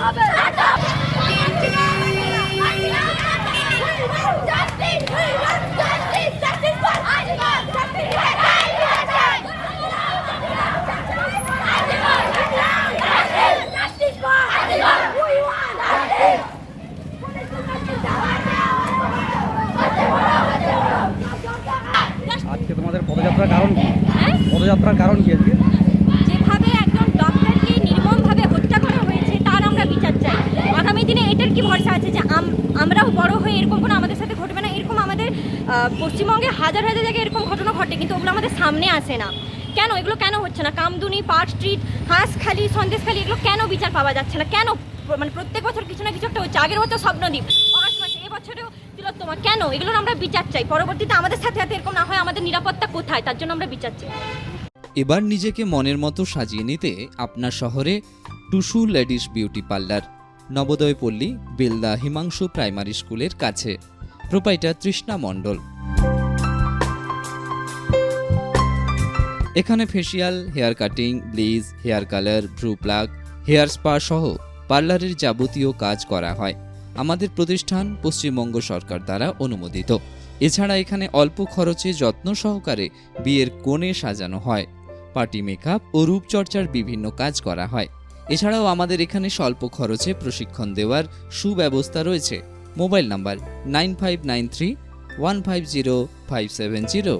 হবে আজকে তোমাদের পদযাত্রার কারণ কি? পদযাত্রার কারণ কি আজকে? পশ্চিমবঙ্গে হাজার হাজার জায়গায় এরকম ঘটনা ঘটে, কিন্তু ওগুলো আমাদের সামনে আসে না। কেন? এগুলো কেন হচ্ছে না? কামদুনি, পার্ক স্ট্রিট, হাঁসখালি, সন্দেশখালি, এগুলো কেন বিচার পাওয়া যাচ্ছে না? কেন মানে প্রত্যেক বছর কিছু না কিছু একটা হচ্ছে। আগের বছর স্বপ্নদ্বীপ অগস্ট মাসে এবছরেও তিলোত্তমা। কেন? এগুলোর আমরা বিচার চাই। পরবর্তীতে আমাদের সাথে সাথে এরকম না হয়, আমাদের নিরাপত্তা কোথায়? তার জন্য আমরা বিচার চাই। এবার নিজেকে মনের মতো সাজিয়ে নিতে আপনার শহরে Tusu ladies beauty parlour Nabodaya Palli Belda Himanshu primary স্কুলের কাছে। প্রোপাইটার তৃষ্ণা মণ্ডল। এখানে facial hair cutting bleach hair colour ভ্রু প্লাগ হেয়ার স্পা সহ পার্লারের যাবতীয় কাজ করা হয়। আমাদের প্রতিষ্ঠান পশ্চিমবঙ্গ সরকার দ্বারা অনুমোদিত। এছাড়া এখানে অল্প খরচে যত্ন সহকারে বিয়ের কোণে সাজানো হয়। পার্টি মেকআপ ও রূপচর্চার বিভিন্ন কাজ করা হয়। এছাড়াও আমাদের এখানে স্বল্প খরচে প্রশিক্ষণ দেওয়ার সুব্যবস্থা রয়েছে। mobile number nine five nine three one five zero five seven zero